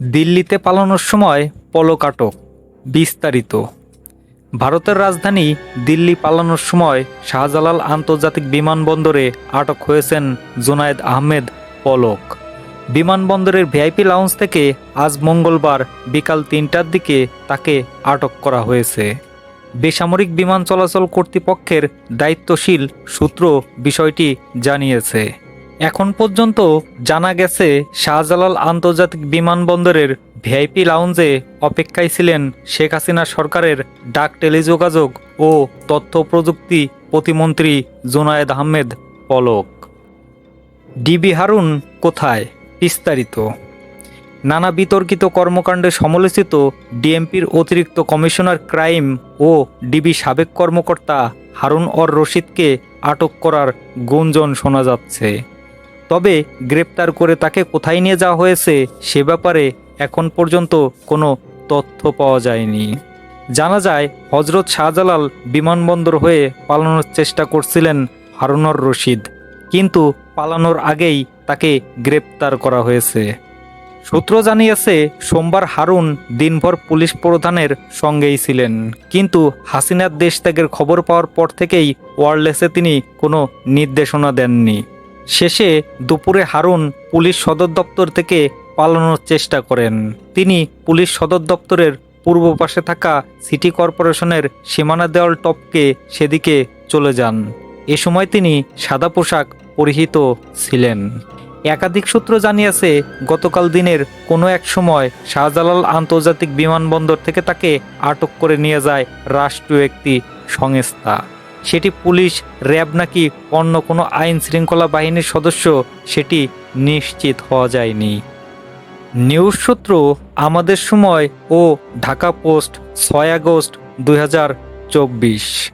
দিল্লিতে পালানোর সময় পলক আটক বিস্তারিত। ভারতের রাজধানী দিল্লি পালানোর সময় শাহজালাল আন্তর্জাতিক বিমানবন্দরে আটক হয়েছেন জুনায়েদ আহমেদ পলক। বিমানবন্দরের ভিআইপি লাউঞ্জ থেকে আজ মঙ্গলবার বিকাল তিনটার দিকে তাকে আটক করা হয়েছে। বেসামরিক বিমান চলাচল কর্তৃপক্ষের দায়িত্বশীল সূত্র বিষয়টি জানিয়েছে। এখন পর্যন্ত জানা গেছে শাহজালাল আন্তর্জাতিক বিমানবন্দরের ভিআইপি লাউঞ্জে অপেক্ষায় ছিলেন শেখ হাসিনা সরকারের ডাক টেলিযোগাযোগ ও তথ্য প্রযুক্তি প্রতিমন্ত্রী জোনায়েদ আহমেদ পলক। ডিবি হারুন কোথায়? বিস্তারিত। নানা বিতর্কিত কর্মকাণ্ডে সমালোচিত ডিএমপির অতিরিক্ত কমিশনার ক্রাইম ও ডিবি সাবেক কর্মকর্তা হারুন অর রশিদকে আটক করার গুঞ্জন শোনা যাচ্ছে। তবে গ্রেপ্তার করে তাকে কোথায় নিয়ে যাওয়া হয়েছে সে ব্যাপারে এখন পর্যন্ত কোনো তথ্য পাওয়া যায়নি। জানা যায় হজরত শাহজালাল বিমানবন্দর হয়ে পালানোর চেষ্টা করছিলেন হারুনর রশিদ, কিন্তু পালানোর আগেই তাকে গ্রেপ্তার করা হয়েছে। সূত্র জানিয়েছে, সোমবার হারুন দিনভর পুলিশ প্রধানের সঙ্গেই ছিলেন, কিন্তু হাসিনার দেশ ত্যাগের খবর পাওয়ার পর থেকেই ওয়ারলেসে তিনি কোনো নির্দেশনা দেননি। শেষে দুপুরে হারুন পুলিশ সদর দপ্তর থেকে পালানোর চেষ্টা করেন। তিনি পুলিশ সদর দপ্তরের পূর্ব পাশে থাকা সিটি কর্পোরেশনের সীমানা দেওয়াল টপকে সেদিকে চলে যান। এ সময় তিনি সাদা পোশাক পরিহিত ছিলেন। একাধিক সূত্র জানিয়েছে, গতকাল দিনের কোনো এক সময় শাহজালাল আন্তর্জাতিক বিমানবন্দর থেকে তাকে আটক করে নিয়ে যায় রাষ্ট্রীয় একটি সংস্থা। সেটি পুলিশ, র্যাব নাকি অন্য কোনো আইন শৃঙ্খলা বাহিনীর সদস্য, সেটি নিশ্চিত হওয়া যায়নি। নিউজ সূত্র আমাদের সময় ও ঢাকা পোস্ট ছয় আগস্ট দুই হাজার চব্বিশ।